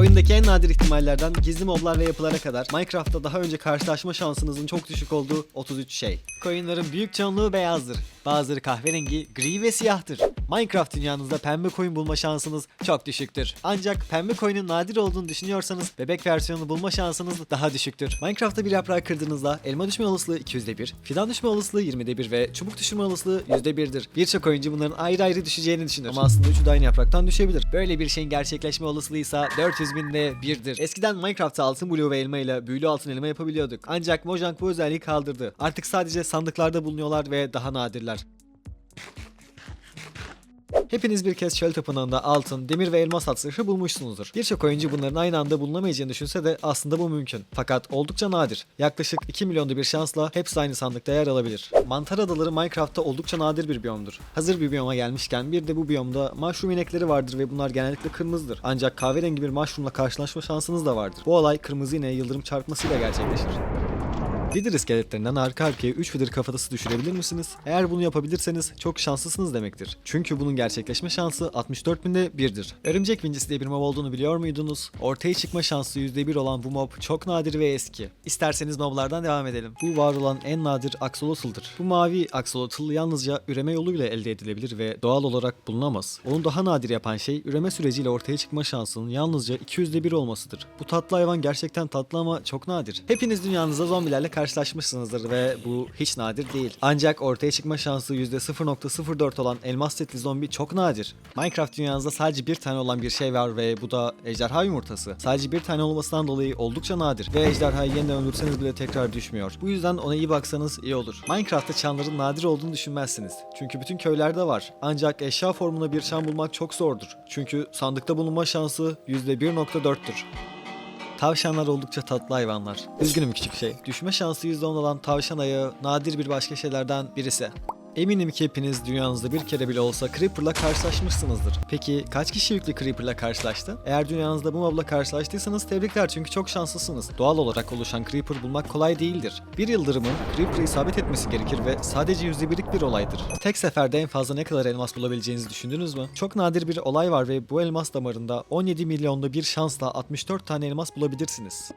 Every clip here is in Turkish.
Oyundaki en nadir ihtimallerden gizli moblar ve yapılara kadar Minecraft'ta daha önce karşılaşma şansınızın çok düşük olduğu 33 şey. Coinlerin büyük çoğunluğu beyazdır. Bazıları kahverengi, gri ve siyahtır. Minecraft dünyanızda pembe coin bulma şansınız çok düşüktür. Ancak pembe coin'in nadir olduğunu düşünüyorsanız bebek versiyonunu bulma şansınız daha düşüktür. Minecraft'ta bir yaprağı kırdığınızda elma düşme olasılığı 200'de 1, fidan düşme olasılığı 20'de 1 ve çubuk düşürme olasılığı %1'dir. Birçok oyuncu bunların ayrı ayrı düşeceğini düşünür. Ama aslında üçü de aynı yapraktan düşebilir. Böyle bir şeyin gerçekleşme olasılığı ise 400 binde 1'dir. Eskiden Minecraft'ta altın bloğu ve elma ile büyülü altın elma yapabiliyorduk. Ancak Mojang bu özelliği kaldırdı. Artık sadece sandıklarda bulunuyorlar ve daha nadirler. Hepiniz bir kez çöl tapınağında altın, demir ve elmas hat zırhı bulmuşsunuzdur. Birçok oyuncu bunların aynı anda bulunamayacağını düşünse de aslında bu mümkün. Fakat oldukça nadir. Yaklaşık 2 milyonda bir şansla hepsi aynı sandıkta yer alabilir. Mantar adaları Minecraft'ta oldukça nadir bir biyomdur. Hazır bir biyoma gelmişken bir de bu biyomda mushroom inekleri vardır ve bunlar genellikle kırmızıdır. Ancak kahverengi bir mushroomla karşılaşma şansınız da vardır. Bu olay kırmızı ineğe yıldırım çarpmasıyla gerçekleşir. Wither iskeletlerinden arka arkaya 3 Wither kafatası düşürebilir misiniz? Eğer bunu yapabilirseniz çok şanslısınız demektir. Çünkü bunun gerçekleşme şansı 64 binde 1'dir. Örümcek vincisi diye bir mob olduğunu biliyor muydunuz? Ortaya çıkma şansı %1 olan bu mob çok nadir ve eski. İsterseniz moblardan devam edelim. Bu var olan en nadir axolotl'dır. Bu mavi axolotl yalnızca üreme yoluyla elde edilebilir ve doğal olarak bulunamaz. Onu daha nadir yapan şey üreme süreciyle ortaya çıkma şansının yalnızca 200'de 1 olmasıdır. Bu tatlı hayvan gerçekten tatlı ama çok nadir. Hepiniz dünyanızda zombilerle karşılaşmışsınızdır ve bu hiç nadir değil. Ancak ortaya çıkma şansı %0.04 olan elmas setli zombi çok nadir. Minecraft dünyanızda sadece bir tane olan bir şey var ve bu da ejderha yumurtası. Sadece bir tane olmasından dolayı oldukça nadir ve ejderhayı yeniden öldürseniz bile tekrar düşmüyor. Bu yüzden ona iyi baksanız iyi olur. Minecraft'ta çanların nadir olduğunu düşünmezsiniz. Çünkü bütün köylerde var. Ancak eşya formunda bir çan bulmak çok zordur. Çünkü sandıkta bulunma şansı %1.4'tür. Tavşanlar oldukça tatlı hayvanlar. Üzgünüm küçük şey. Düşme şansı %10 olan tavşan ayağı nadir bir başka şeylerden birisi. Eminim ki hepiniz dünyanızda bir kere bile olsa Creeper'la karşılaşmışsınızdır. Peki kaç kişi yüklü Creeper'la karşılaştı? Eğer dünyanızda bu mobla karşılaştıysanız tebrikler çünkü çok şanslısınız. Doğal olarak oluşan Creeper bulmak kolay değildir. Bir yıldırımın Creeper'ı isabet etmesi gerekir ve sadece %1'lik bir olaydır. Tek seferde en fazla ne kadar elmas bulabileceğinizi düşündünüz mü? Çok nadir bir olay var ve bu elmas damarında 17 milyonda bir şansla 64 tane elmas bulabilirsiniz.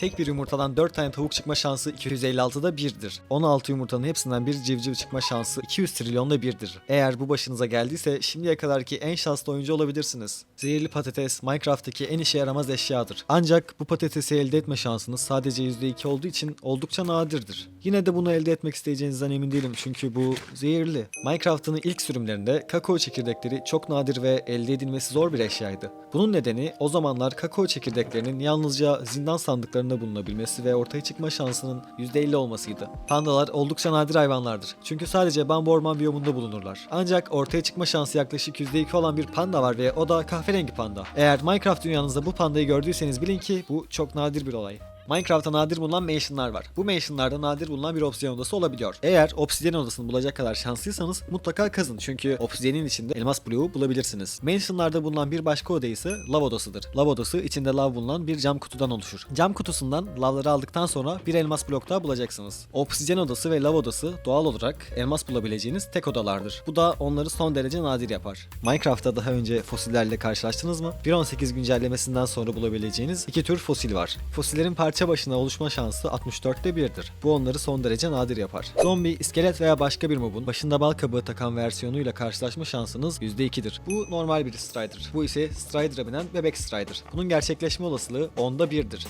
Tek bir yumurtadan 4 tane tavuk çıkma şansı 256'da 1'dir. 16 yumurtanın hepsinden bir civciv çıkma şansı 200 trilyonda 1'dir. Eğer bu başınıza geldiyse şimdiye kadarki en şanslı oyuncu olabilirsiniz. Zehirli patates Minecraft'taki en işe yaramaz eşyadır. Ancak bu patatesi elde etme şansınız sadece %2 olduğu için oldukça nadirdir. Yine de bunu elde etmek isteyeceğinizden emin değilim çünkü bu zehirli. Minecraft'ın ilk sürümlerinde kakao çekirdekleri çok nadir ve elde edilmesi zor bir eşyaydı. Bunun nedeni o zamanlar kakao çekirdeklerinin yalnızca zindan sandıklarında bulunabilmesi ve ortaya çıkma şansının %50 olmasıydı. Pandalar oldukça nadir hayvanlardır. Çünkü sadece bambu orman biyomunda bulunurlar. Ancak ortaya çıkma şansı yaklaşık %2 olan bir panda var ve o da kahverengi panda. Eğer Minecraft dünyanızda bu pandayı gördüyseniz bilin ki bu çok nadir bir olay. Minecraft'ta nadir bulunan mansionlar var. Bu mansionlarda nadir bulunan bir obsidyen odası olabiliyor. Eğer obsidyen odasını bulacak kadar şanslıysanız mutlaka kazın çünkü obsidyenin içinde elmas bloğu bulabilirsiniz. Mansionlarda bulunan bir başka oda ise lav odasıdır. Lav odası içinde lav bulunan bir cam kutudan oluşur. Cam kutusundan lavları aldıktan sonra bir elmas blok daha bulacaksınız. Obsidyen odası ve lav odası doğal olarak elmas bulabileceğiniz tek odalardır. Bu da onları son derece nadir yapar. Minecraft'ta daha önce fosillerle karşılaştınız mı? 1.18 güncellemesinden sonra bulabileceğiniz iki tür fosil var. Fosillerin parça başına oluşma şansı 64'te 1'dir. Bu onları son derece nadir yapar. Zombi, iskelet veya başka bir mobun başında bal kabuğu takan versiyonuyla karşılaşma şansınız %2'dir. Bu normal bir Strider. Bu ise Strider'a binen bebek Strider. Bunun gerçekleşme olasılığı onda 1'dir.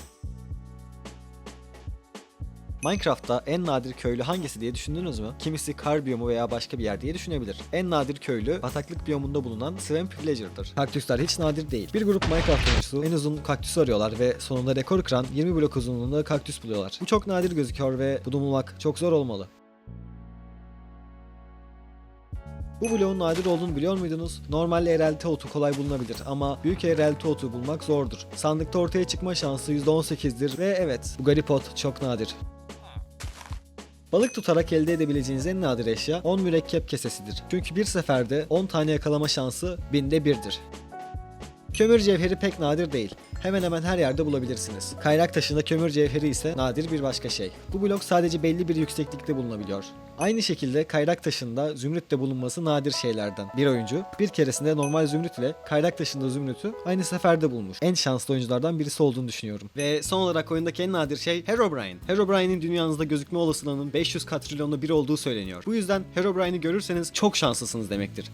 Minecraft'ta en nadir köylü hangisi diye düşündünüz mü? Kimisi kar biyomu veya başka bir yer diye düşünebilir. En nadir köylü bataklık biyomunda bulunan Swamp Villager'dır. Kaktüsler hiç nadir değil. Bir grup Minecraft oyuncusu en uzun kaktüsü arıyorlar ve sonunda rekor kıran 20 blok uzunluğunda kaktüs buluyorlar. Bu çok nadir gözüküyor ve bunu bulmak çok zor olmalı. Bu bloğun nadir olduğunu biliyor muydunuz? Normal eğrelti otu kolay bulunabilir ama büyük eğrelti otu bulmak zordur. Sandıkta ortaya çıkma şansı %18'dir ve evet bu garip ot çok nadir. Balık tutarak elde edebileceğiniz en nadir eşya 10 mürekkep kesesidir. Çünkü bir seferde 10 tane yakalama şansı binde birdir. Kömür cevheri pek nadir değil. Hemen hemen her yerde bulabilirsiniz. Kayrak taşında kömür cevheri ise nadir bir başka şey. Bu blok sadece belli bir yükseklikte bulunabiliyor. Aynı şekilde kayrak taşında zümrüt de bulunması nadir şeylerden. Bir oyuncu bir keresinde normal zümrüt ile kayrak taşında zümrütü aynı seferde bulmuş. En şanslı oyunculardan birisi olduğunu düşünüyorum. Ve son olarak oyundaki en nadir şey Herobrine. Herobrine'in dünyanızda gözükme olasılığının 500 katrilyonlu bir olduğu söyleniyor. Bu yüzden Herobrine'i görürseniz çok şanslısınız demektir.